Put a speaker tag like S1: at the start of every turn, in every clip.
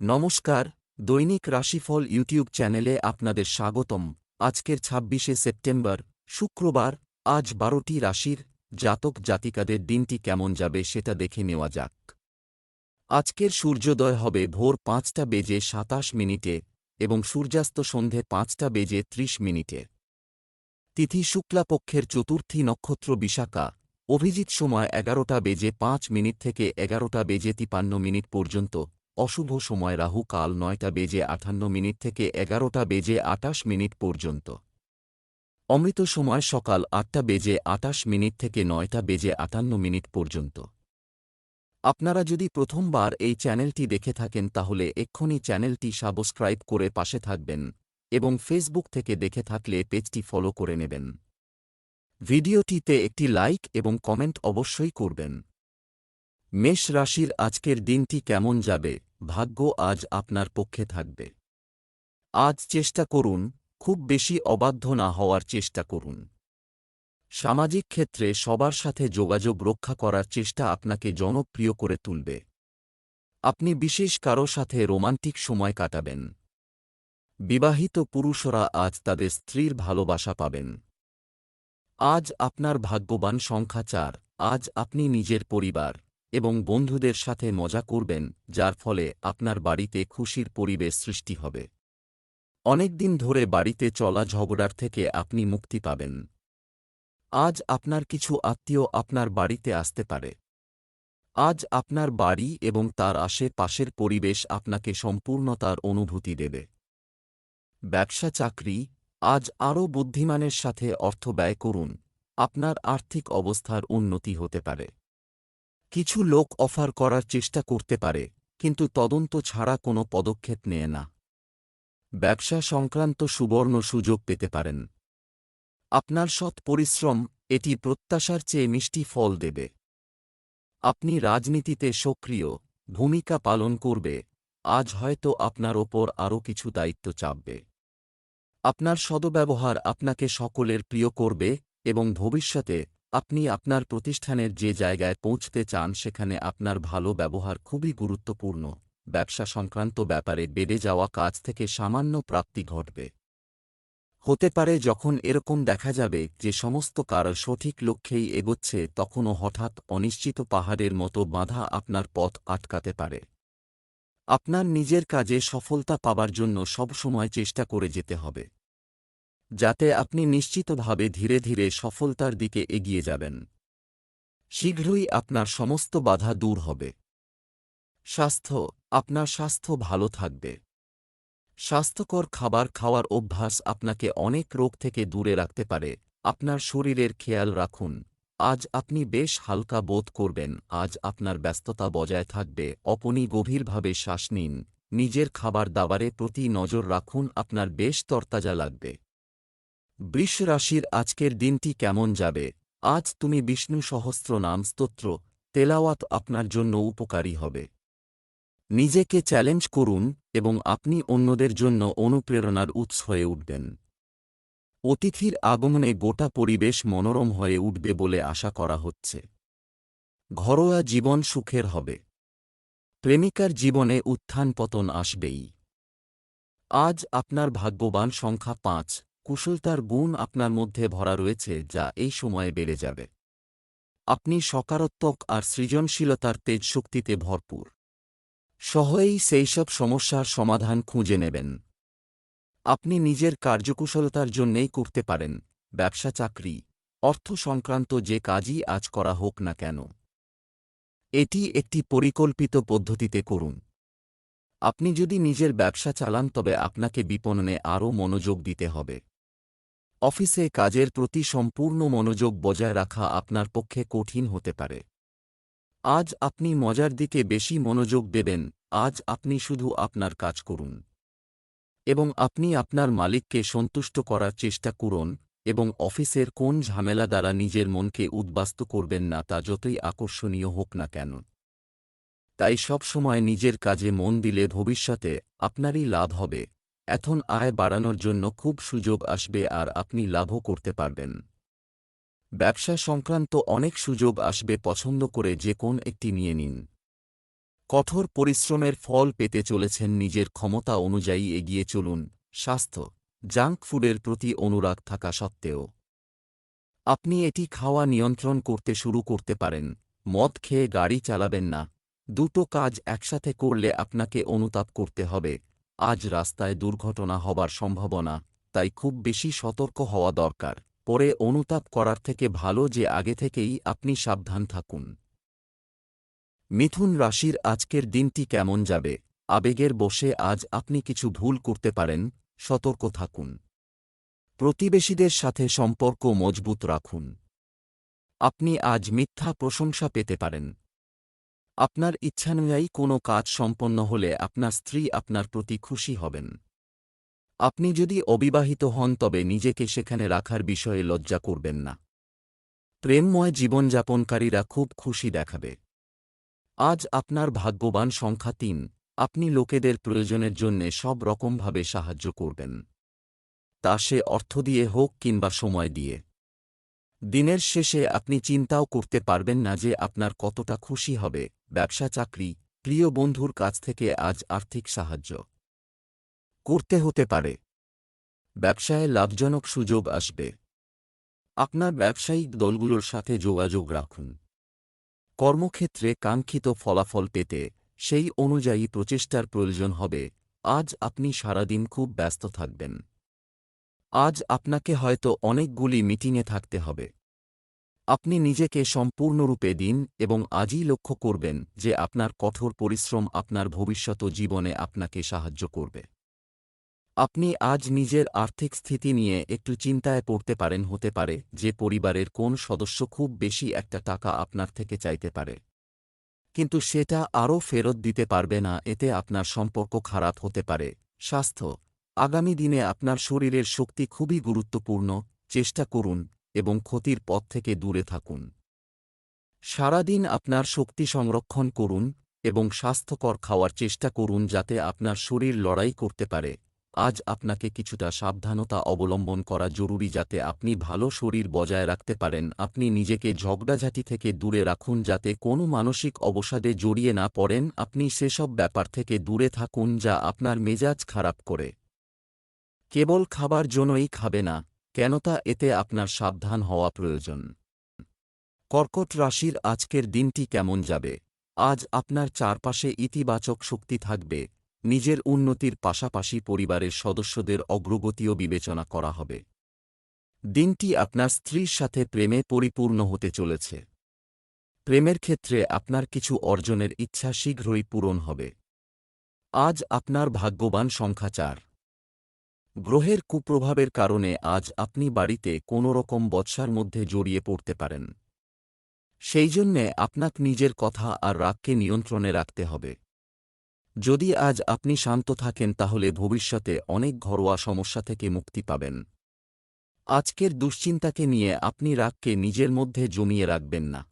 S1: নমস্কার, দৈনিক রাশিফল ইউটিউব চ্যানেলে আপনাদের স্বাগতম। আজকের ছাব্বিশে সেপ্টেম্বর, শুক্রবার, আজ বারোটি রাশির জাতক জাতিকাদের দিনটি কেমন যাবে সেটা দেখে নেওয়া যাক। আজকের সূর্যোদয় হবে ভোর পাঁচটা বেজে সাতাশ মিনিটে এবং সূর্যাস্ত সন্ধে পাঁচটা বেজে ত্রিশ মিনিটে। তিথি শুক্লাপক্ষের চতুর্থী নক্ষত্র বিশাখা, অভিজিৎ সময় এগারোটা বেজে পাঁচ মিনিট থেকে এগারোটা বেজে তিপান্ন মিনিট পর্যন্ত অশুভ সময় রাহু কাল নয়টা বেজে আঠান্ন মিনিট থেকে এগারোটা বেজে আটাশ মিনিট পর্যন্ত। অমৃত সময় সকাল আটটা বেজে আটাশ মিনিট থেকে নয়টা বেজে আটান্ন মিনিট পর্যন্ত। আপনারা যদি প্রথমবার এই চ্যানেলটি দেখে থাকেন তাহলে এক্ষুনি চ্যানেলটি সাবস্ক্রাইব করে পাশে থাকবেন এবং ফেসবুক থেকে দেখে থাকলে পেজটি ফলো করে নেবেন। ভিডিওটিতে একটি লাইক এবং কমেন্ট অবশ্যই করবেন। মেষ রাশির আজকের দিনটি কেমন যাবে? ভাগ্য আজ আপনার পক্ষে থাকবে। আজ চেষ্টা করুন, খুব বেশি অবাধ্য না হওয়ার চেষ্টা করুন। সামাজিক ক্ষেত্রে সবার সাথে যোগাযোগ রক্ষা করার চেষ্টা আপনাকে জনপ্রিয় করে তুলবে। আপনি বিশেষ কারও সাথে রোমান্টিক সময় কাটাবেন। বিবাহিত পুরুষরা আজ তাদের স্ত্রীর ভালোবাসা পাবেন। আজ আপনার ভাগ্যবান সংখ্যা চার, আজ আপনি নিজের পরিবার। এবং বন্ধুদের সাথে মজা করবেন, যার ফলে আপনার বাড়িতে খুশির পরিবেশ সৃষ্টি হবে। অনেকদিন ধরে বাড়িতে চলা ঝগড়ার থেকে আপনি মুক্তি পাবেন। আজ আপনার কিছু আত্মীয় আপনার বাড়িতে আসতে পারে। আজ আপনার বাড়ি এবং তার আশেপাশের পরিবেশ আপনাকে সম্পূর্ণতার অনুভূতি দেবে। ব্যবসা চাকরি, আজ আরও বুদ্ধিমানের সাথে অর্থ ব্যয় করুন, আপনার আর্থিক অবস্থার উন্নতি হতে পারে। কিছু লোক অফার করার চেষ্টা করতে পারে, কিন্তু তদন্ত ছাড়া কোনো পদক্ষেপ নেয় না। ব্যবসা সংক্রান্ত সুবর্ণ সুযোগ পেতে পারেন। আপনার সৎ পরিশ্রম, এটি প্রত্যাশার চেয়ে মিষ্টি ফল দেবে। আপনি রাজনীতিতে সক্রিয়, ভূমিকা পালন করবে, আজ হয়তো আপনার ওপর আরও কিছু দায়িত্ব চাপবে। আপনার সদব্যবহার আপনাকে সকলের প্রিয় করবে এবং ভবিষ্যতে আপনি আপনার প্রতিষ্ঠানের যে জায়গায় পৌঁছতে চান সেখানে আপনার ভালো ব্যবহার খুবই গুরুত্বপূর্ণ। ব্যবসা সংক্রান্ত ব্যাপারে বেড়ে যাওয়া কাজ থেকে সামান্য প্রাপ্তি ঘটবে। হতে পারে যখন এরকম দেখা যাবে যে সমস্ত কার সঠিক লক্ষ্যেই এগোচ্ছে, তখনও হঠাৎ অনিশ্চিত পাহাড়ের মতো বাধা আপনার পথ আটকাতে পারে। আপনার নিজের কাজে সফলতা পাবার জন্য সবসময় চেষ্টা করে যেতে হবে। যাতে আপনি নিশ্চিতভাবে ধীরে ধীরে সফলতার দিকে এগিয়ে যাবেন। শীঘ্রই আপনার সমস্ত বাধা দূর হবে। স্বাস্থ্য, আপনার স্বাস্থ্য ভালো থাকবে। স্বাস্থ্যকর খাবার খাওয়ার অভ্যাস আপনাকে অনেক রোগ থেকে দূরে রাখতে পারে। আপনার শরীরের খেয়াল রাখুন। আজ আপনি বেশ হালকা বোধ করবেন। আজ আপনার ব্যস্ততা বজায় থাকবে। অপনি গভীরভাবে শ্বাস নিন। নিজের খাবার দাবারে প্রতি নজর রাখুন। আপনার বেশ তরতাজা লাগবে। বৃষ রাশির আজকের দিনটি কেমন যাবে? আজ তুমি বিষ্ণু সহস্র নাম স্তোত্র, তেলাওয়াত আপনার জন্য উপকারী হবে। নিজেকে চ্যালেঞ্জ করুন এবং আপনি অন্যদের জন্য অনুপ্রেরণার উৎস হয়ে উঠবেন। অতিথির আগমনে গোটা পরিবেশ মনোরম হয়ে উঠবে বলে আশা করা হচ্ছে। ঘরোয়া জীবন সুখের হবে। প্রেমিকার জীবনে উত্থান পতন আসবেই। আজ আপনার ভাগ্যবান সংখ্যা পাঁচ। কুশলতার গুণ আপনার মধ্যে ভরা রয়েছে যা এই সময়ে বেড়ে যাবে। আপনি সকারাত্মক আর সৃজনশীলতার তেজ শক্তিতে ভরপুর। সহজেই সেইসব সমস্যার সমাধান খুঁজে নেবেন। আপনি নিজের কার্যকুশলতার জন্যেই করতে পারেন, ব্যবসা চাকরি, অর্থ সংক্রান্ত যে কাজই আজ করা হোক না কেন। এটি একটি পরিকল্পিত পদ্ধতিতে করুন। আপনি যদি নিজের ব্যবসা চালান তবে আপনাকে বিপণনে আরও মনোযোগ দিতে হবে। অফিসে কাজের প্রতি সম্পূর্ণ মনোযোগ বজায় রাখা আপনার পক্ষে কঠিন হতে পারে। আজ আপনি মজার দিকে বেশি মনোযোগ দেবেন, আজ আপনি শুধু আপনার কাজ করুন। এবং আপনি আপনার মালিককে সন্তুষ্ট করার চেষ্টা করুন এবং অফিসের কোন ঝামেলা দ্বারা নিজের মনকে উদ্বাস্ত করবেন না তা যতই আকর্ষণীয় হোক না কেন। তাই সব সময় নিজের কাজে মন দিলে ভবিষ্যতে আপনারই লাভ হবে। এখন আয় বাড়ানোর জন্য খুব সুযোগ আসবে আর আপনি লাভও করতে পারবেন। ব্যবসা সংক্রান্ত অনেক সুযোগ আসবে, পছন্দ করে যে কোন একটি নিয়ে নিন। কঠোর পরিশ্রমের ফল পেতে চলেছেন, নিজের ক্ষমতা অনুযায়ী এগিয়ে চলুন। স্বাস্থ্য, জাঙ্ক ফুডের প্রতি অনুরাগ থাকা সত্ত্বেও। আপনি এটি খাওয়া নিয়ন্ত্রণ করতে শুরু করতে পারেন। মদ খেয়ে গাড়ি চালাবেন না। দুটো কাজ একসাথে করলে আপনাকে অনুতাপ করতে হবে। আজ রাস্তায় দুর্ঘটনা হবার সম্ভাবনা, তাই খুব বেশি সতর্ক হওয়া দরকার। পরে অনুতাপ করার থেকে ভালো যে আগে থেকেই আপনি সাবধান থাকুন। মিথুন রাশির আজকের দিনটি কেমন যাবে? আবেগের বসে আজ আপনি কিছু ভুল করতে পারেন, সতর্ক থাকুন। প্রতিবেশীদের সাথে সম্পর্ক মজবুত রাখুন। আপনি আজ মিথ্যা প্রশংসা পেতে পারেন। আপনার ইচ্ছানুযায়ী কোনো কাজ সম্পন্ন হলে আপনার স্ত্রী আপনার প্রতি খুশি হবেন। আপনি যদি অবিবাহিত হন তবে নিজেকে সেখানে রাখার বিষয়ে লজ্জা করবেন না। প্রেমময় জীবনযাপনকারীরা খুব খুশি দেখাবে। আজ আপনার ভাগ্যবান সংখ্যা তিন। আপনি লোকেদের প্রয়োজনের জন্যে সব রকমভাবে সাহায্য করবেন। তা সে অর্থ দিয়ে হোক কিংবা সময় দিয়ে। দিনের শেষে আপনি চিন্তাও করতে পারবেন না যে আপনার কতটা খুশি হবে, ব্যবসা, চাকরি, প্রিয় বন্ধুর কাছ থেকে আজ আর্থিক সাহায্য। করতে হতে পারে। ব্যবসায় লাভজনক সুযোগ আসবে। আপনার ব্যবসায়িক দলগুলোর সাথে যোগাযোগ রাখুন। কর্মক্ষেত্রে কাঙ্ক্ষিত ফলাফল পেতে সেই অনুযায়ী প্রচেষ্টার প্রয়োজন হবে। আজ আপনি সারাদিন খুব ব্যস্ত থাকবেন। আজ আপনাকে হয়তো অনেকগুলি মিটিংয়ে থাকতে হবে। আপনি নিজেকে সম্পূর্ণরূপে দিন এবং আজই লক্ষ্য করবেন যে আপনার কঠোর পরিশ্রম আপনার ভবিষ্যৎ জীবনে আপনাকে সাহায্য করবে। আপনি আজ নিজের আর্থিক স্থিতি নিয়ে একটু চিন্তায় পড়তে পারেন, হতে পারে যে পরিবারের কোন সদস্য খুব বেশি একটা টাকা আপনার থেকে চাইতে পারে। কিন্তু সেটা আরও ফেরত দিতে পারবে না, এতে আপনার সম্পর্ক খারাপ হতে পারে, স্বাস্থ্য আগামী দিনে আপনার শরীরের শক্তি খুবই গুরুত্বপূর্ণ, চেষ্টা করুন, এবং ক্ষতির পথ থেকে দূরে থাকুন। সারাদিন আপনার শক্তি সংরক্ষণ করুন, এবং স্বাস্থ্যকর খাওয়ার চেষ্টা করুন যাতে আপনার শরীর লড়াই করতে পারে। আজ আপনাকে কিছুটা সাবধানতা অবলম্বন করা জরুরি যাতে আপনি ভালো শরীর বজায় রাখতে পারেন। আপনি নিজেকে ঝগড়াঝাটি থেকে দূরে রাখুন যাতে কোনো মানসিক অবসাদে জড়িয়ে না পড়েন। আপনি সেসব ব্যাপার থেকে দূরে থাকুন যা আপনার মেজাজ খারাপ করে। কেবল খাবার জন্যই খাবে না, কেন তা এতে আপনার সাবধান হওয়া প্রয়োজন। কর্কট রাশির আজকের দিনটি কেমন যাবে? আজ আপনার চারপাশে ইতিবাচক শক্তি থাকবে, নিজের উন্নতির পাশাপাশি পরিবারের সদস্যদের অগ্রগতিও বিবেচনা করা হবে। দিনটি আপনার স্ত্রীর সাথে প্রেমে পরিপূর্ণ হতে চলেছে। প্রেমের ক্ষেত্রে আপনার কিছু অর্জনের ইচ্ছা শীঘ্রই পূরণ হবে। আজ আপনার ভাগ্যবান সংখ্যা চার। গ্রহের কুপ্রভাবের কারণে আজ আপনি বাড়িতে কোনো রকম বৎসার মধ্যে জড়িয়ে পড়তে পারেন। সেই জন্যে আপনাক নিজের কথা আর রাগকে নিয়ন্ত্রণে রাখতে হবে। যদি আজ আপনি শান্ত থাকেন, তাহলে ভবিষ্যতে অনেক ঘরোয়া সমস্যা থেকে মুক্তি পাবেন। আজকের দুশ্চিন্তাকে নিয়ে আপনি রাগকে নিজের মধ্যে জমিয়ে রাখবেন না।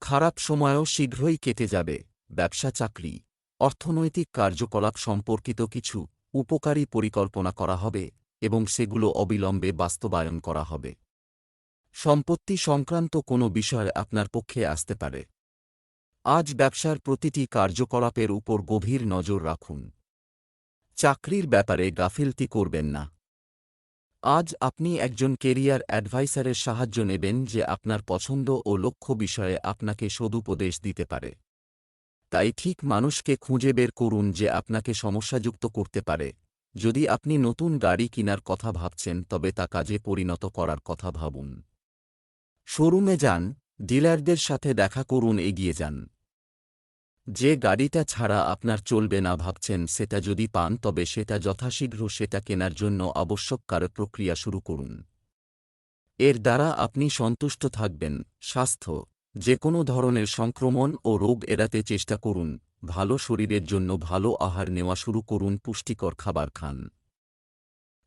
S1: খারাপ সময়ও শীঘ্রই কেটে যাবে। ব্যবসা, চাকরি, অর্থনৈতিক কার্যকলাপ সম্পর্কিত কিছু উপকারী পরিকল্পনা করা হবে এবং সেগুলো অবিলম্বে বাস্তবায়ন করা হবে। সম্পত্তি সংক্রান্ত কোনো বিষয় আপনার পক্ষে আসতে পারে। আজ ব্যবসার প্রতিটি কার্যকলাপের উপর গভীর নজর রাখুন। চাকরির ব্যাপারে গাফিলতি করবেন না। আজ আপনি একজন কেরিয়ার অ্যাডভাইসারের সাহায্য নেবেন যে আপনার পছন্দ ও লক্ষ্য বিষয়ে আপনাকে সদুপদেশ দিতে পারে। তাই ঠিক মানুষকে খুঁজে বের করুন যে আপনাকে সমস্যাযুক্ত করতে পারে। যদি আপনি নতুন গাড়ি কেনার কথা ভাবছেন, তবে তা কাজে পরিণত করার কথা ভাবুন। শোরুমে যান, ডিলারদের সাথে দেখা করুন, এগিয়ে যান। যে গাড়িটা ছাড়া আপনার চলবে না ভাবছেন, সেটা যদি পান, তবে সেটা যথাশীঘ্র সেটা কেনার জন্য আবশ্যক কার প্রক্রিয়া শুরু করুন। এর দ্বারা আপনি সন্তুষ্ট থাকবেন। স্বাস্থ্য যে কোনো ধরনের সংক্রমণ ও রোগ এড়াতে চেষ্টা করুন, ভালো শরীরের জন্য ভালো আহার নেওয়া শুরু করুন, পুষ্টিকর খাবার খান।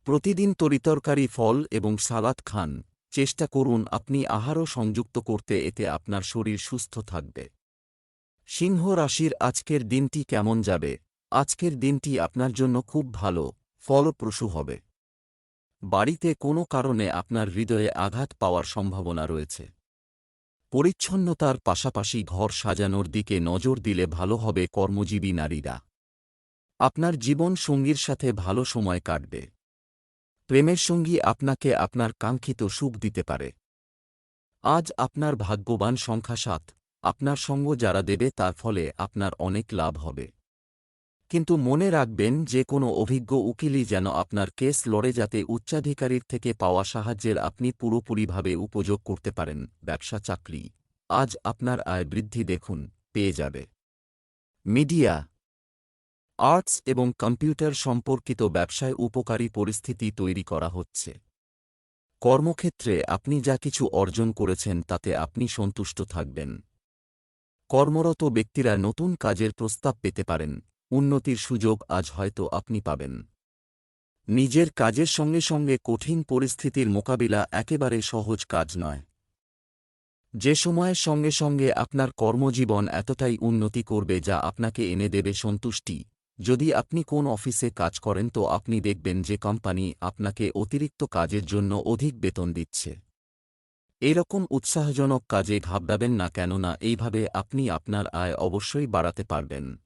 S1: প্রতিদিন তরিতরকারি ফল এবং সালাদ খান, চেষ্টা করুন আপনি আহারও সংযুক্ত করতে এতে আপনার শরীর সুস্থ থাকবে। সিংহ রাশির আজকের দিনটি কেমন যাবে? আজকের দিনটি আপনার জন্য খুব ভালো, ফলপ্রসূ হবে। বাড়িতে কোনো কারণে আপনার হৃদয়ে আঘাত পাওয়ার সম্ভাবনা রয়েছে। পরিচ্ছন্নতার পাশাপাশি ঘর সাজানোর দিকে নজর দিলে ভালো হবে কর্মজীবী নারীরা। আপনার জীবন সঙ্গীর সাথে ভালো সময় কাটবে। প্রেমের সঙ্গী আপনাকে আপনার কাঙ্ক্ষিত সুখ দিতে পারে। আজ আপনার ভাগ্যবান সংখ্যা সাত। আপনার সঙ্গ যারা দেবে তার ফলে আপনার অনেক লাভ হবে। কিন্তু মনে রাখবেন যে কোনো অভিজ্ঞ উকিলই যেন আপনার কেস লড়ে যাতে উচ্চাধিকারীর থেকে পাওয়া সাহায্যের আপনি পুরোপুরিভাবে উপযোগ করতে পারেন, ব্যবসা, চাকরি। আজ আপনার আয় বৃদ্ধি দেখুন, পেয়ে যাবে। মিডিয়া। আর্টস এবং কম্পিউটার সম্পর্কিত ব্যবসায় উপকারী পরিস্থিতি তৈরি করা হচ্ছে। কর্মক্ষেত্রে আপনি যা কিছু অর্জন করেছেন তাতে আপনি সন্তুষ্ট থাকবেন। কর্মরত ব্যক্তিরা নতুন কাজের প্রস্তাব পেতে পারেন উন্নতির সুযোগ আজ হয়তো আপনি পাবেন। নিজের কাজের সঙ্গে সঙ্গে কঠিন পরিস্থিতির মোকাবিলা একেবারে সহজ কাজ নয়। যে সময়ের সঙ্গে সঙ্গে আপনার কর্মজীবন এতটাই উন্নতি করবে যা আপনাকে এনে দেবে সন্তুষ্টি। যদি আপনি কোন অফিসে কাজ করেন তো আপনি দেখবেন যে কোম্পানি আপনাকে অতিরিক্ত কাজের জন্য অধিক বেতন দিচ্ছে। এরকম উৎসাহজনক কাজে ঘাবড়াবেন না কেননা এইভাবে আপনি আপনার আয় অবশ্যই বাড়াতে পারবেন।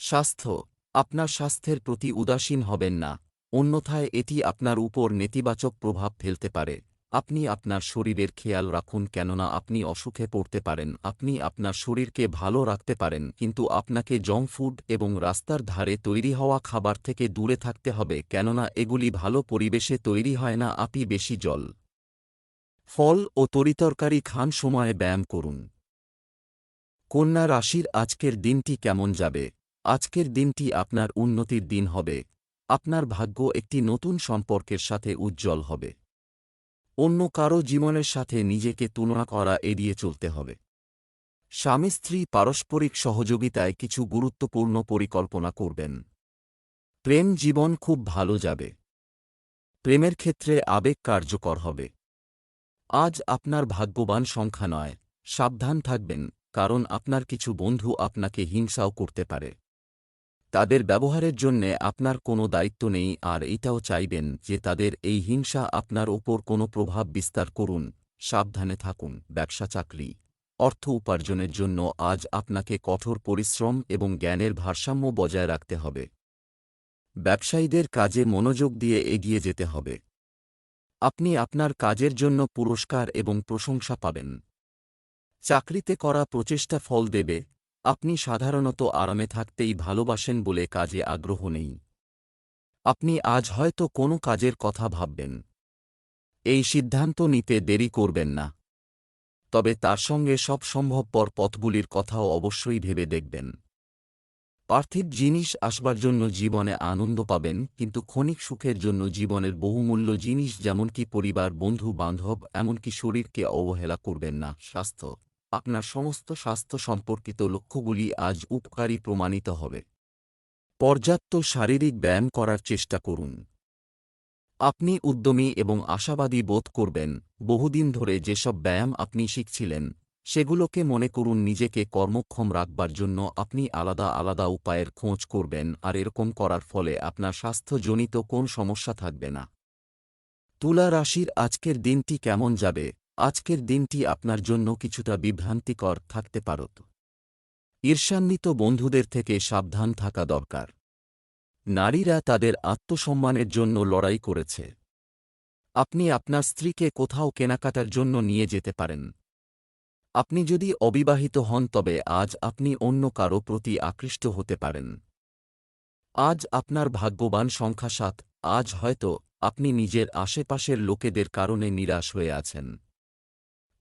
S1: স্বাস্থ্য, আপনার স্বাস্থ্যের প্রতি উদাসীন হবেন না, অন্যথায় এটি আপনার উপর নেতিবাচক প্রভাব ফেলতে পারে। আপনি আপনার শরীরের খেয়াল রাখুন কেননা আপনি অসুখে পড়তে পারেন, আপনি আপনার শরীরকে ভালো রাখতে পারেন, কিন্তু আপনাকে জঙ্ক ফুড এবং রাস্তার ধারে তৈরি হওয়া খাবার থেকে দূরে থাকতে হবে, কেননা এগুলি ভালো পরিবেশে তৈরি হয় না, আপনি বেশি জল, ফল ও তরিতরকারি খান সময়ে ব্যায়াম করুন। কন্যা রাশির আজকের দিনটি কেমন যাবে? আজকের দিনটি আপনার উন্নতির দিন হবে। আপনার ভাগ্য একটি নতুন সম্পর্কের সাথে উজ্জ্বল হবে। অন্য কারও জীবনের সাথে নিজেকে তুলনা করা এড়িয়ে চলতে হবে। স্বামী স্ত্রী পারস্পরিক সহযোগিতায় কিছু গুরুত্বপূর্ণ পরিকল্পনা করবেন। প্রেম জীবন খুব ভালো যাবে। প্রেমের ক্ষেত্রে আবেগ কার্যকর হবে। আজ আপনার ভাগ্যবান সংখ্যা নয়। সাবধান থাকবেন, কারণ আপনার কিছু বন্ধু আপনাকে হিংসাও করতে পারে। তাদের ব্যবহারের জন্যে আপনার কোনো দায়িত্ব নেই আর এটাও চাইবেন যে তাদের এই হিংসা আপনার ওপর কোনো প্রভাব বিস্তার করুন। সাবধানে থাকুন, ব্যবসা চাকরি। অর্থ উপার্জনের জন্য আজ আপনাকে কঠোর পরিশ্রম এবং জ্ঞানের ভারসাম্য বজায় রাখতে হবে। ব্যবসায়ীদের কাজে মনোযোগ দিয়ে এগিয়ে যেতে হবে। আপনি আপনার কাজের জন্য পুরস্কার এবং প্রশংসা পাবেন। চাকরিতে করা প্রচেষ্টা ফল দেবে আপনি সাধারণত আরামে থাকতেই ভালোবাসেন বলে কাজে আগ্রহ নেই। আপনি আজ হয়তো কোনো কাজের কথা ভাববেন। এই সিদ্ধান্ত নিতে দেরি করবেন না। তবে তার সঙ্গে সব সম্ভবপর পথগুলির কথাও অবশ্যই ভেবে দেখবেন। পার্থিব জিনিস আসবার জন্য জীবনে আনন্দ পাবেন, কিন্তু ক্ষণিক সুখের জন্য জীবনের বহুমূল্য জিনিস যেমনকি পরিবার বন্ধু বান্ধব এমনকি শরীরকে অবহেলা করবেন না, স্বাস্থ্য। আপনার সমস্ত স্বাস্থ্য সম্পর্কিত লক্ষ্যগুলি আজ উপকারী প্রমাণিত হবে। পর্যাপ্ত শারীরিক ব্যায়াম করার চেষ্টা করুন। আপনি উদ্যমী এবং আশাবাদী বোধ করবেন, বহুদিন ধরে যেসব ব্যায়াম আপনি শিখছিলেন, সেগুলোকে মনে করুন নিজেকে কর্মক্ষম রাখবার জন্য আপনি আলাদা আলাদা উপায়ের খোঁজ করবেন আর এরকম করার ফলে আপনার স্বাস্থ্যজনিত কোন সমস্যা থাকবে না। তুলা রাশির আজকের দিনটি কেমন যাবে? আজকের দিনটি আপনার জন্য কিছুটা বিভ্রান্তিকর থাকতে পারত। ঈর্ষান্বিত বন্ধুদের থেকে সাবধান থাকা দরকার। নারীরা তাদের আত্মসম্মানের জন্য লড়াই করেছে। আপনি আপনার স্ত্রীকে কোথাও কেনাকাটার জন্য নিয়ে যেতে পারেন। আপনি যদি অবিবাহিত হন, তবে আজ আপনি অন্য কারও প্রতি আকৃষ্ট হতে পারেন। আজ আপনার ভাগ্যবান সংখ্যা সাত, আজ হয়তো আপনি নিজের আশেপাশের লোকেদের কারণে নিরাশ হয়ে আছেন।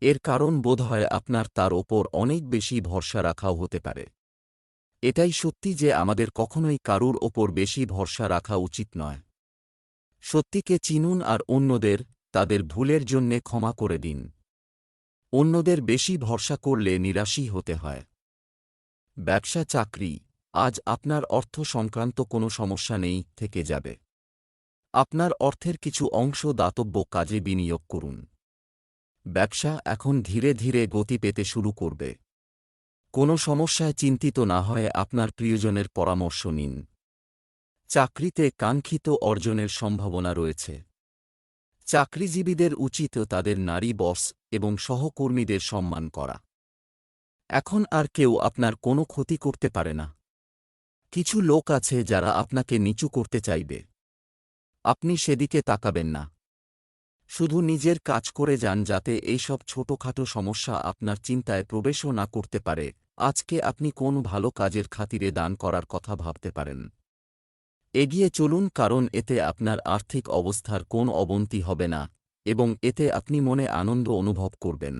S1: এর কারণ বোধ হয় আপনার তার ওপর অনেক বেশি ভরসা রাখাও হতে পারে। এটাই সত্যি যে আমাদের কখনোই কারুর ওপর বেশি ভরসা রাখা উচিত নয়। সত্যিকে চিনুন আর অন্যদের তাদের ভুলের জন্যে ক্ষমা করে দিন। অন্যদের বেশি ভরসা করলে নিরাশই হতে হয়। ব্যবসা চাকরি, আজ আপনার অর্থ সংক্রান্ত কোনো সমস্যা নেই, থেকে যাবে। আপনার অর্থের কিছু অংশ দাতব্য কাজে বিনিয়োগ করুন। ব্যবসা এখন ধীরে ধীরে গতি পেতে শুরু করবে। কোনো সমস্যায় চিন্তিত না হয়ে আপনার প্রিয়জনের পরামর্শ নিন। চাকরিতে কাঙ্ক্ষিত অর্জনের সম্ভাবনা রয়েছে। চাকরিজীবীদের উচিত তাদের নারী বস এবং সহকর্মীদের সম্মান করা। এখন আর কেউ আপনার কোনো ক্ষতি করতে পারে না। কিছু লোক আছে যারা আপনাকে নিচু করতে চাইবে। আপনি সেদিকে তাকাবেন না। শুধু নিজের কাজ করে যান যাতে এইসব ছোটখাটো সমস্যা আপনার চিন্তায় প্রবেশও না করতে পারে। আজকে আপনি কোন ভালো কাজের খাতিরে দান করার কথা ভাবতে পারেন। এগিয়ে চলুন কারণ এতে আপনার আর্থিক অবস্থার কোন অবনতি হবে না এবং এতে আপনি মনে আনন্দ অনুভব করবেন।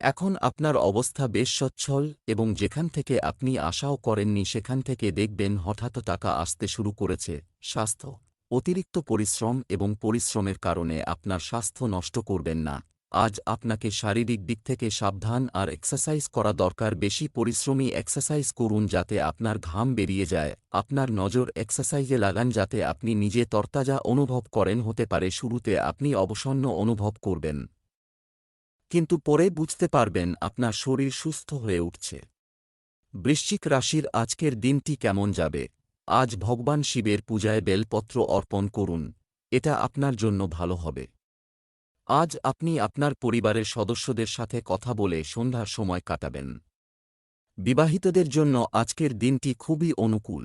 S1: এখন আপনার অবস্থা বেশ সচ্ছল এবং যেখান থেকে আপনি আশাও করেননি সেখান থেকে দেখবেন হঠাৎ টাকা আসতে শুরু করেছে। স্বাস্থ্য অতিরিক্ত পরিশ্রম এবং পরিশ্রমের কারণে আপনার স্বাস্থ্য নষ্ট করবেন না। আজ আপনাকে শারীরিক দিক থেকে সাবধান আর এক্সারসাইজ করা দরকার। বেশি পরিশ্রমী এক্সারসাইজ করুন যাতে আপনার ঘাম বেরিয়ে যায়। আপনার নজর এক্সারসাইজে লাগান যাতে আপনি নিজে তরতাজা অনুভব করেন হতে পারে। শুরুতে আপনি অবসন্ন অনুভব করবেন। কিন্তু পরে বুঝতে পারবেন আপনার শরীর সুস্থ হয়ে উঠছে। বৃশ্চিক রাশির আজকের দিনটি কেমন যাবে? আজ ভগবান শিবের পূজায় বেলপত্র অর্পণ করুন, এটা আপনার জন্য ভালো হবে। আজ আপনি আপনার পরিবারের সদস্যদের সাথে কথা বলে সন্ধ্যার সময় কাটাবেন। বিবাহিতদের জন্য আজকের দিনটি খুবই অনুকূল।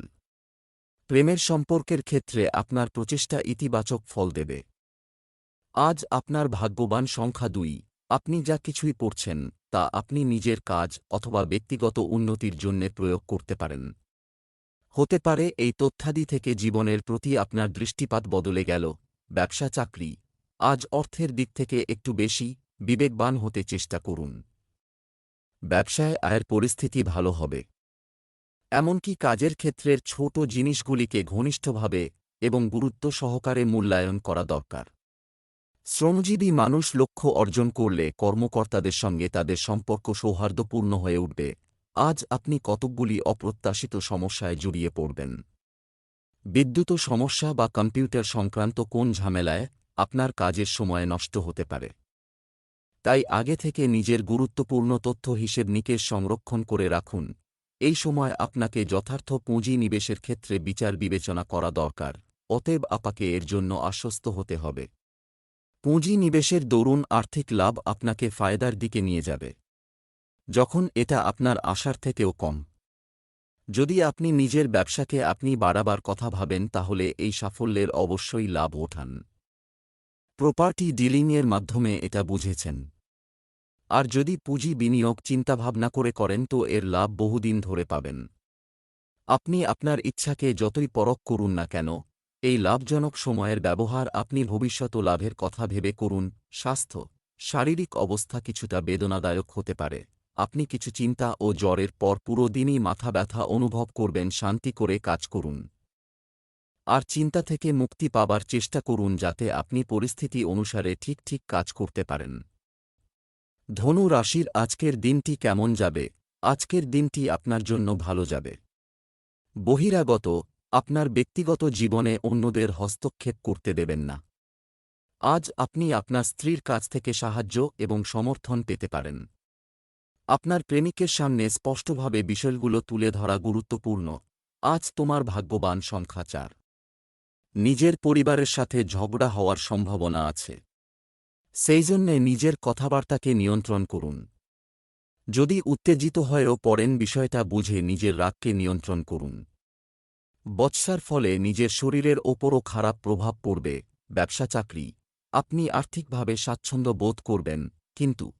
S1: প্রেমের সম্পর্কের ক্ষেত্রে আপনার প্রচেষ্টা ইতিবাচক ফল দেবে। আজ আপনার ভাগ্যবান সংখ্যা দুই, আপনি যা কিছুই পড়ছেন তা আপনি নিজের কাজ অথবা ব্যক্তিগত উন্নতির জন্যে প্রয়োগ করতে পারেন। হতে পারে এই তথ্যাদি থেকে জীবনের প্রতি আপনার দৃষ্টিপাত বদলে গেল, ব্যবসা চাকরি। আজ অর্থের দিক থেকে একটু বেশি, বিবেকবান হতে চেষ্টা করুন। ব্যবসায় আয়ের পরিস্থিতি ভালো হবে। এমনকি কাজের ক্ষেত্রের ছোট জিনিসগুলিকে ঘনিষ্ঠভাবে এবং গুরুত্ব সহকারে মূল্যায়ন করা দরকার। শ্রমজীবী মানুষ লক্ষ্য অর্জন করলে কর্মকর্তাদের সঙ্গে তাদের সম্পর্ক সৌহার্দ্যপূর্ণ হয়ে উঠবে। আজ আপনি কতকগুলি অপ্রত্যাশিত সমস্যায় জড়িয়ে পড়বেন। বিদ্যুৎ সমস্যা বা কম্পিউটার সংক্রান্ত কোন ঝামেলায় আপনার কাজের সময় নষ্ট হতে পারে। তাই আগে থেকে নিজের গুরুত্বপূর্ণ তথ্য হিসেব নিকেশ সংরক্ষণ করে রাখুন। এই সময় আপনাকে যথার্থ পুঁজি নিবেশের ক্ষেত্রে বিচার বিবেচনা করা দরকার, অতএব আপাকে এর জন্য আশ্বস্ত হতে হবে। পুঁজি নিবেশের দরুন আর্থিক লাভ আপনাকে ফায়দার দিকে নিয়ে যাবে। যখন এটা আপনার আশার থেকেও কম। যদি আপনি নিজের ব্যবসাকে আপনি বাড়াবার কথা ভাবেন, তাহলে এই সাফল্যের অবশ্যই লাভ ওঠান। প্রপার্টি ডিলিংয়ের মাধ্যমে এটা বুঝেছেন। আর যদি পুঁজি বিনিয়োগ চিন্তাভাবনা করে করেন, তো এর লাভ বহুদিন ধরে পাবেন। আপনি আপনার ইচ্ছাকে যতই পরখ করুন না কেন, এই লাভজনক সময়ের ব্যবহার আপনি ভবিষ্যত লাভের কথা ভেবে করুন, স্বাস্থ্য, শারীরিক অবস্থা কিছুটা বেদনাদায়ক হতে পারে। আপনি কিছু চিন্তা ও জ্বরের পর পুরো দিনই মাথা ব্যথা অনুভব করবেন, শান্তি করে কাজ করুন। আর চিন্তা থেকে মুক্তি পাবার চেষ্টা করুন যাতে আপনি পরিস্থিতি অনুসারে ঠিক ঠিক কাজ করতে পারেন। ধনু রাশির আজকের দিনটি কেমন যাবে? আজকের দিনটি আপনার জন্য ভালো যাবে। বহিরাগত, আপনার ব্যক্তিগত জীবনে অন্যদের হস্তক্ষেপ করতে দেবেন না। আজ আপনি আপনার স্ত্রীর কাছ থেকে সাহায্য এবং সমর্থন পেতে পারেন। আপনার প্রেমিকের সামনে স্পষ্টভাবে বিষয়গুলো তুলে ধরা গুরুত্বপূর্ণ। আজ তোমার ভাগ্যবান সংখ্যা চার। নিজের পরিবারের সাথে ঝগড়া হওয়ার সম্ভাবনা আছে। সেই জন্যে নিজের কথাবার্তাকে নিয়ন্ত্রণ করুন। যদি উত্তেজিত হয়েও পড়েন বিষয়টা বুঝে নিজের রাগকে নিয়ন্ত্রণ করুন। বৎসার ফলে নিজের শরীরের ওপরও খারাপ প্রভাব পড়বে। ব্যবসা চাকরি। আপনি আর্থিকভাবে স্বাচ্ছন্দ্য বোধ করবেন, কিন্তু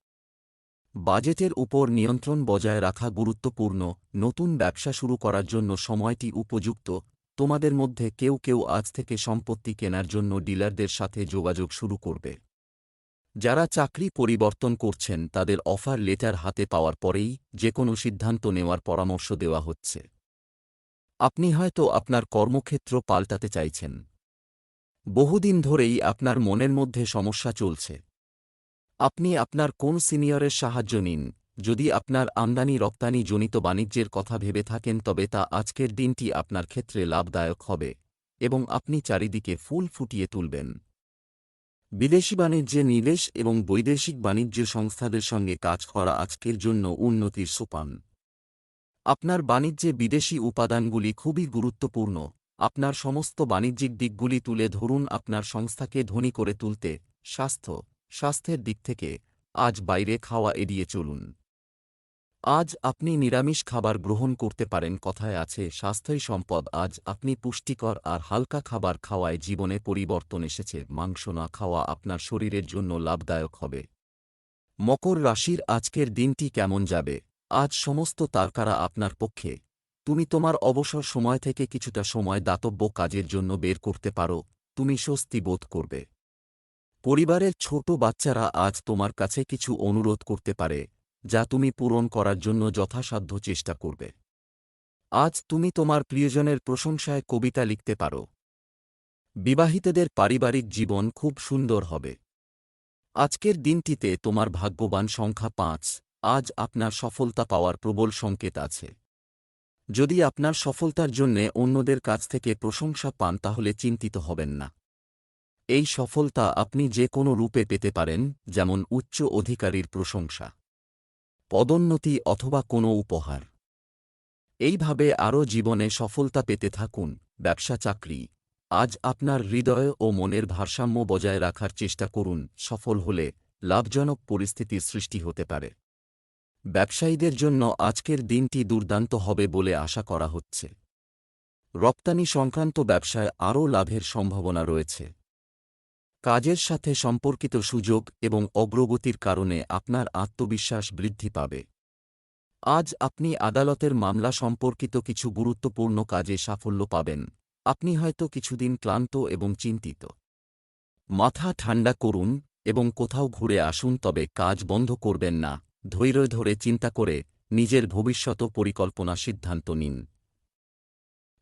S1: বাজেটের উপর নিয়ন্ত্রণ বজায় রাখা গুরুত্বপূর্ণ নতুন ব্যবসা শুরু করার জন্য সময়টি উপযুক্ত। তোমাদের মধ্যে কেউ কেউ আজ থেকে সম্পত্তি কেনার জন্য ডিলারদের সাথে যোগাযোগ শুরু করবে। যারা চাকরি পরিবর্তন করছেন, তাদের অফার লেটার হাতে পাওয়ার পরেই যে কোনো সিদ্ধান্ত নেওয়ার পরামর্শ দেওয়া হচ্ছে। আপনি হয়তো আপনার কর্মক্ষেত্র পাল্টাতে চাইছেন। বহুদিন ধরেই আপনার মনের মধ্যে সমস্যা চলছে। আপনি আপনার কোন সিনিয়রের সাহায্য নিন? যদি আপনার আমদানি রপ্তানি জনিত বাণিজ্যের কথা ভেবে থাকেন, তবে তা আজকের দিনটি আপনার ক্ষেত্রে লাভদায়ক হবে এবং আপনি চারিদিকে ফুল ফুটিয়ে তুলবেন। বিদেশি বাণিজ্যে নিবেশ এবং বৈদেশিক বাণিজ্য সংস্থাদের সঙ্গে কাজ করা আজকের জন্য উন্নতির সোপান। আপনার বাণিজ্যে বিদেশি উপাদানগুলি খুবই গুরুত্বপূর্ণ। আপনার সমস্ত বাণিজ্যিক দিকগুলি তুলে ধরুন, আপনার সংস্থাকে ধনী করে তুলতে স্বাস্থ্য স্বাস্থ্যের দিক থেকে আজ বাইরে খাওয়া এড়িয়ে চলুন। আজ আপনি নিরামিষ খাবার গ্রহণ করতে পারেন কথায় আছে, স্বাস্থ্যই সম্পদ। আজ আপনি পুষ্টিকর আর হালকা খাবার খাওয়ায় জীবনে পরিবর্তন এসেছে। মাংস না খাওয়া আপনার শরীরের জন্য লাভদায়ক হবে। মকর রাশির আজকের দিনটি কেমন যাবে? আজ সমস্ত তারকারা আপনার পক্ষে। তুমি তোমার অবসর সময় থেকে কিছুটা সময় দাতব্য কাজের জন্য বের করতে পারো। তুমি স্বস্তি বোধ করবে। পরিবারের ছোট বাচ্চারা আজ তোমার কাছে কিছু অনুরোধ করতে পারে, যা তুমি পূরণ করার জন্য যথাসাধ্য চেষ্টা করবে। আজ তুমি তোমার প্রিয়জনের প্রশংসায় কবিতা লিখতে পারো। বিবাহিতদের পারিবারিক জীবন খুব সুন্দর হবে। আজকের দিনটিতে তোমার ভাগ্যবান সংখ্যা পাঁচ, আজ আপনার সফলতা পাওয়ার প্রবল সংকেত আছে। যদি আপনার সফলতার জন্যে অন্যদের কাছ থেকে প্রশংসা পান তাহলে চিন্তিত হবেন না। এই সফলতা আপনি যে কোনো রূপে পেতে পারেন, যেমন উচ্চ অধিকারীর প্রশংসা, পদোন্নতি অথবা কোনো উপহার। এইভাবে আরও জীবনে সফলতা পেতে থাকুন, ব্যবসা, চাকরি। আজ আপনার হৃদয় ও মনের ভারসাম্য বজায় রাখার চেষ্টা করুন, সফল হলে লাভজনক পরিস্থিতির সৃষ্টি হতে পারে। ব্যবসায়ীদের জন্য আজকের দিনটি দুর্দান্ত হবে বলে আশা করা হচ্ছে। রপ্তানি সংক্রান্ত ব্যবসায় আরও লাভের সম্ভাবনা রয়েছে। কাজের সাথে সম্পর্কিত সুযোগ এবং অগ্রগতির কারণে আপনার আত্মবিশ্বাস বৃদ্ধি পাবে। আজ আপনি আদালতের মামলা সম্পর্কিত কিছু গুরুত্বপূর্ণ কাজে সাফল্য পাবেন। আপনি হয়তো কিছুদিন ক্লান্ত এবং চিন্তিত। মাথা ঠান্ডা করুন এবং কোথাও ঘুরে আসুন, তবে কাজ বন্ধ করবেন না। ধৈর্য ধরে চিন্তা করে নিজের ভবিষ্যত পরিকল্পনা সিদ্ধান্ত নিন।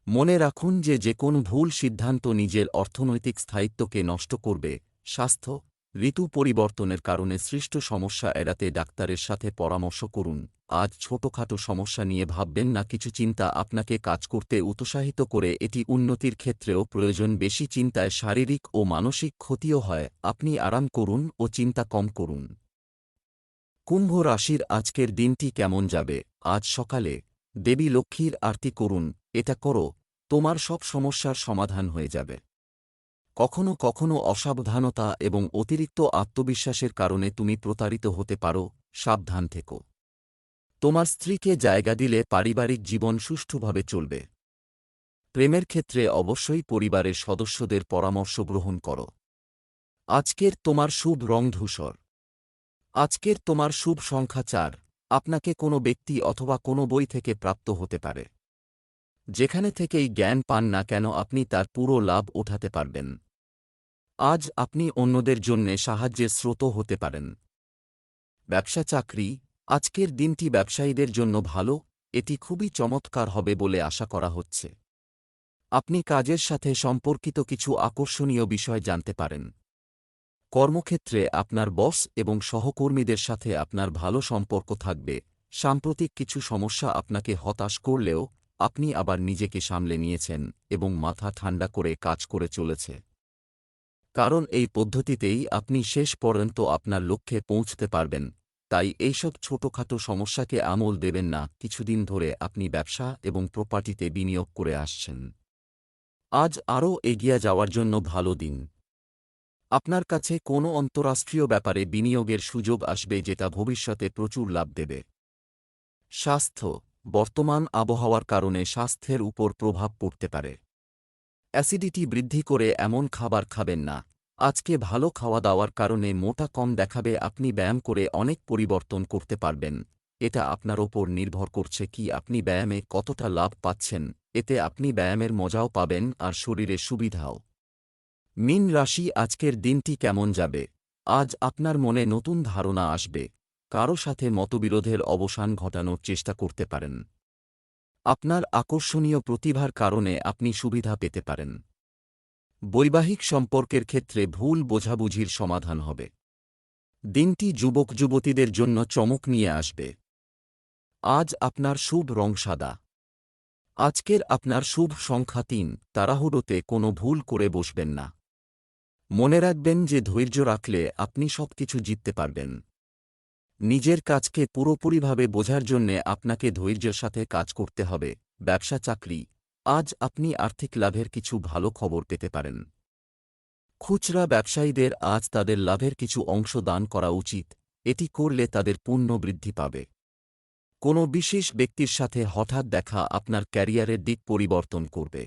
S1: মনে রাখুন যে যে কোন ভুল সিদ্ধান্ত নিজের অর্থনৈতিক স্থায়িত্বকে নষ্ট করবে, স্বাস্থ্য, ঋতু পরিবর্তনের কারণে সৃষ্ট সমস্যা এড়াতে ডাক্তারের সাথে পরামর্শ করুন। আজ ছোটখাটো সমস্যা নিয়ে ভাববেন না, কিছু চিন্তা আপনাকে কাজ করতে উৎসাহিত করে, এটি উন্নতির ক্ষেত্রেও প্রয়োজন। বেশি চিন্তায় শারীরিক ও মানসিক ক্ষতিও হয়, আপনি আরাম করুন ও চিন্তা কম করুন। কুম্ভ রাশির আজকের দিনটি কেমন যাবে? আজ সকালে দেবী লক্ষ্মীর আরতি করুন এটা করো, তোমার সব সমস্যার সমাধান হয়ে যাবে। কখনো কখনো অসাবধানতা এবং অতিরিক্ত আত্মবিশ্বাসের কারণে তুমি প্রতারিত হতে পারো, সাবধান থেকো। তোমার স্ত্রীকে জায়গা দিলে পারিবারিক জীবন সুষ্ঠুভাবে চলবে। প্রেমের ক্ষেত্রে অবশ্যই পরিবারের সদস্যদের পরামর্শ গ্রহণ করো। আজকের তোমার শুভ রং ধূসর। আজকের তোমার শুভ সংখ্যা চার। আপনাকে কোনো ব্যক্তি অথবা কোনো বই থেকে প্রাপ্ত হতে পারে। যেখানে থেকেই জ্ঞান পান না কেন আপনি তার পুরো লাভ ওঠাতে পারবেন। আজ আপনি অন্যদের জন্যে সাহায্যের স্রোত হতে পারেন। ব্যবসা চাকরি, আজকের দিনটি ব্যবসায়ীদের জন্য ভালো, এটি খুবই চমৎকার হবে বলে আশা করা হচ্ছে। আপনি কাজের সাথে সম্পর্কিত কিছু আকর্ষণীয় বিষয় জানতে পারেন। কর্মক্ষেত্রে আপনার বস এবং সহকর্মীদের সাথে আপনার ভালো সম্পর্ক থাকবে, সাম্প্রতিক কিছু সমস্যা আপনাকে হতাশ করলেও আপনি আবার নিজেকে সামলে নিয়েছেন এবং মাথা ঠান্ডা করে কাজ করে চলেছে। কারণ এই পদ্ধতিতেই আপনি শেষ পর্যন্ত আপনার লক্ষ্যে পৌঁছতে পারবেন। তাই এইসব ছোটখাটো সমস্যাকে আমল দেবেন না। কিছুদিন ধরে আপনি ব্যবসা এবং প্রপার্টিতে বিনিয়োগ করে আসছেন। আজ আরও এগিয়ে যাওয়ার জন্য ভালো দিন। আপনার কাছে কোনো অন্তরাষ্ট্রীয় ব্যাপারে বিনিয়োগের সুযোগ আসবে যেটা ভবিষ্যতে প্রচুর লাভ দেবে। স্বাস্থ্য বর্তমান আবহাওয়ার কারণে স্বাস্থ্যের উপর প্রভাব পড়তে পারে। অ্যাসিডিটি বৃদ্ধি করে এমন খাবার খাবেন না। আজকে ভালো খাওয়া দাওয়ার কারণে মোটা কম দেখাবে, আপনি ব্যায়াম করে অনেক পরিবর্তন করতে পারবেন। এটা আপনার ওপর নির্ভর করছে কি আপনি ব্যায়ামে কতটা লাভ পাচ্ছেন, এতে আপনি ব্যায়ামের মজাও পাবেন আর শরীরে সুবিধাও। মিন রাশি, আজকের দিনটি কেমন যাবে? আজ আপনার মনে নতুন ধারণা আসবে। কারও সাথে মতবিরোধের অবসান ঘটানোর চেষ্টা করতে পারেন। আপনার আকর্ষণীয় প্রতিভার কারণে আপনি সুবিধা পেতে পারেন। বৈবাহিক সম্পর্কের ক্ষেত্রে ভুল বোঝাবুঝির সমাধান হবে। দিনটি যুবক যুবতীদের জন্য চমক নিয়ে আসবে। আজ আপনার শুভ রং সাদা। আজকের আপনার শুভ সংখ্যা তিন, তাড়াহুড়োতে কোনো ভুল করে বসবেন না। মনে রাখবেন যে ধৈর্য রাখলে আপনি সবকিছু জিততে পারবেন। নিজের কাজকে পুরোপুরিভাবে বোঝার জন্যে আপনাকে ধৈর্যের সাথে কাজ করতে হবে, ব্যবসা চাকরি। আজ আপনি আর্থিক লাভের কিছু ভালো খবর পেতে পারেন। খুচরা ব্যবসায়ীদের আজ তাদের লাভের কিছু অংশ দান করা উচিত, এটি করলে তাদের পুণ্য বৃদ্ধি পাবে। কোনো বিশেষ ব্যক্তির সাথে হঠাৎ দেখা আপনার ক্যারিয়ারের দিক পরিবর্তন করবে।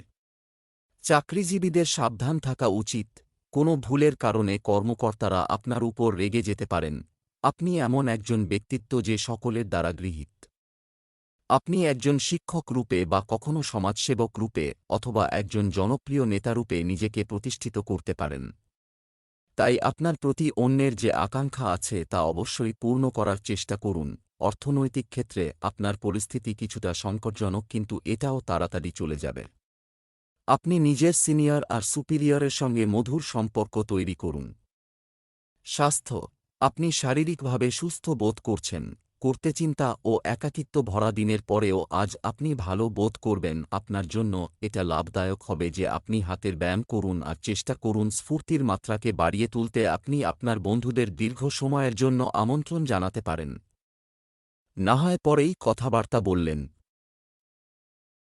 S1: চাকরিজীবীদের সাবধান থাকা উচিত, কোনো ভুলের কারণে কর্মকর্তারা আপনার উপর রেগে যেতে পারেন। আপনি এমন একজন ব্যক্তিত্ব যে সকলের দ্বারা গৃহীত। আপনি একজন শিক্ষক রূপে বা কখনো সমাজসেবক রূপে অথবা একজন জনপ্রিয় নেতারূপে নিজেকে প্রতিষ্ঠিত করতে পারেন। তাই আপনার প্রতি অন্যের যে আকাঙ্ক্ষা আছে তা অবশ্যই পূর্ণ করার চেষ্টা করুন। অর্থনৈতিক ক্ষেত্রে আপনার পরিস্থিতি কিছুটা সংকটজনক কিন্তু এটাও তাড়াতাড়ি চলে যাবে। আপনি নিজের সিনিয়র আর সুপিরিয়রের সঙ্গে মধুর সম্পর্ক তৈরি করুন। স্বাস্থ্য আপনি শারীরিকভাবে সুস্থ বোধ করছেন, করতে চিন্তা ও একাকিত্ব ভরা দিনের পরেও আজ আপনি ভালো বোধ করবেন, আপনার জন্য এটা লাভদায়ক হবে যে আপনি হাতের ব্যায়াম করুন আর চেষ্টা করুন স্ফূর্তির মাত্রাকে বাড়িয়ে তুলতে আপনি আপনার বন্ধুদের দীর্ঘ সময়ের জন্য আমন্ত্রণ জানাতে পারেন। না হয় পরেই কথাবার্তা বললেন